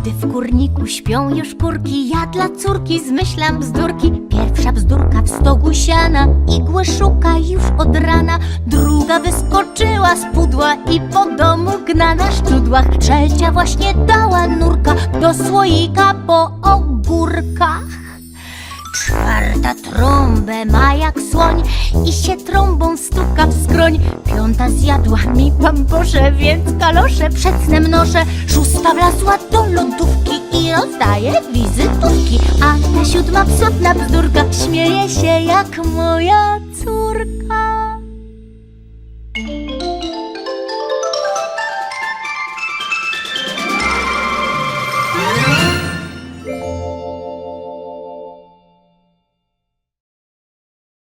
Gdy w kurniku śpią już kurki, ja dla córki zmyślam bzdurki. Pierwsza bzdurka w stogu siana, igły szuka już od rana. Druga wyskoczyła z pudła i po domu gna na szczudłach. Trzecia właśnie dała nurka do słoika po ogórkach. Czwarta trąbę ma jak słoń i się trąbą stuka w skroń. Piąta zjadła mi pan Boże, więc kalosze przed snem noszę. Szósta wlazła do lodówki i rozdaje wizytówki. A ta siódma psotna bzdurka śmieje się jak moja córka.